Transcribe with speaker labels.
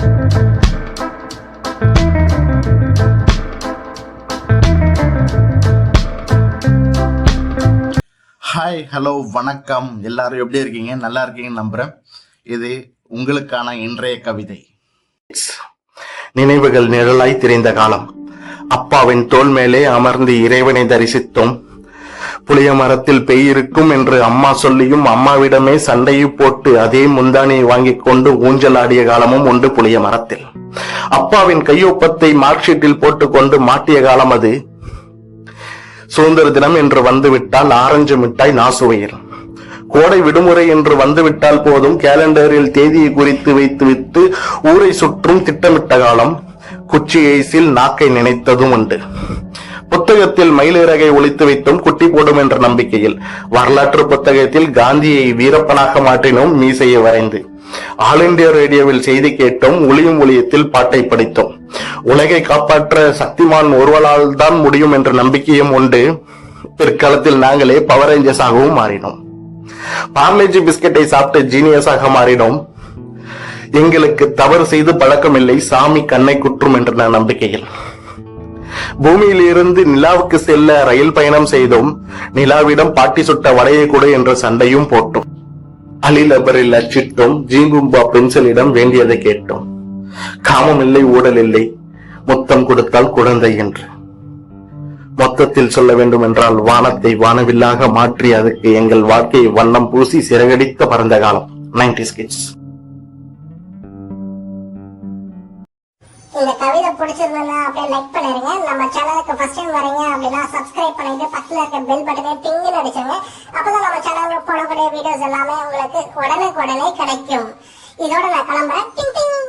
Speaker 1: Hi hello வணக்கம். எல்லாரும் எப்படி இருக்கீங்க? நல்லா இருக்கீங்கன்னு நம்புறேன். இது உங்களுக்கான இன்றைய கவிதை.
Speaker 2: நினைவுகள் நிழலாய் திரிந்த காலம். அப்பாவின் தோல் மேலே அமர்ந்து இறைவனை தரிசித்தோம். புளிய மரத்தில் பெய்யிருக்கும் என்று அம்மா சொல்லியும் அம்மாவிடமே சண்டையை போட்டு அதே முந்தானியை வாங்கிக் கொண்டு ஊஞ்சலாடிய காலமும் உண்டு புளிய மரத்தில். அப்பாவின் கையொப்பத்தை மார்க்ஷீட்டில் போட்டுக்கொண்டு மாட்டிய காலம் அது. சுதந்திர தினம் என்று வந்துவிட்டால் ஆரஞ்சு மிட்டாய் நாசுவையில். கோடை விடுமுறை என்று வந்துவிட்டால் போதும் கேலண்டரில் தேதியை குறித்து வைத்து விட்டு ஊரை சுற்றும் திட்டமிட்ட காலம். குச்சி ஐஸில் நாக்கை நினைத்ததும் உண்டு. புத்தகத்தில் மயிலிறகை ஒழித்து வைத்தும் குட்டி போடும் என்ற நம்பிக்கையில் வரலாற்று புத்தகத்தில் காந்தியை வீரப்பனாக மாற்றினோம் மீசையை வரைந்து. ஆல் இண்டியா ரேடியோவில் செய்தி கேட்டோம் ஒளியும் ஒளியத்தில் பாட்டை படித்தோம். உலகை காப்பாற்ற சக்திமான் ஒருவரால் தான் முடியும் என்ற நம்பிக்கையும் உண்டு. பிற்காலத்தில் நாங்களே பவர் ரேஞ்சர்ஸாகவும் மாறினோம். பார்லேஜி பிஸ்கெட்டை சாப்பிட்டு ஜீனியஸாக மாறினோம். எங்களுக்கு தவறு செய்து பழக்கமில்லை சாமி கண்ணை குற்றும் என்ற நம்பிக்கையில். பூமியிலிருந்து நிலாவுக்கு செல்ல ரயில் பயணம் செய்தும் நிலாவிடம் பாட்டி சுட்ட வடையை கொடு என்ற சண்டையும் போட்டோம். அலில் அபரில் அச்சிட்டோம் ஜீங்கும்பா பென்சிலிடம் வேண்டியதை கேட்டோம். காமம் இல்லை ஊடல் இல்லை முத்தம் கொடுத்தால் குழந்தை என்று. மொத்தத்தில் சொல்ல வேண்டும் என்றால் வானத்தை வானவில்லாக மாற்றி அதுக்கு எங்கள் வாழ்க்கையை வண்ணம் பூசி சிறகடித்த பறந்த காலம். நைன்டி ஸ்கிட்ஸ்
Speaker 3: இந்த கவிதை பிடிச்சிருந்ததுன்னா அப்படியே லைக் பண்ணிருங்க. நம்ம சேனலுக்கு ஃபர்ஸ்ட் டைம் வரீங்க அப்படின்னா சப்ஸ்கிரைப் பண்ணிட்டு பக்கத்துல இருக்க பெல் பட்டனே டிங்குன்னு அடிச்சுங்க. அப்பதான் நம்ம சேனலுக்கு போடக்கூடிய வீடியோஸ் எல்லாமே உங்களுக்கு உடனுக்குடனே கிடைக்கும். இதோட நான் கிளம்புறேன். டிங் டிங்.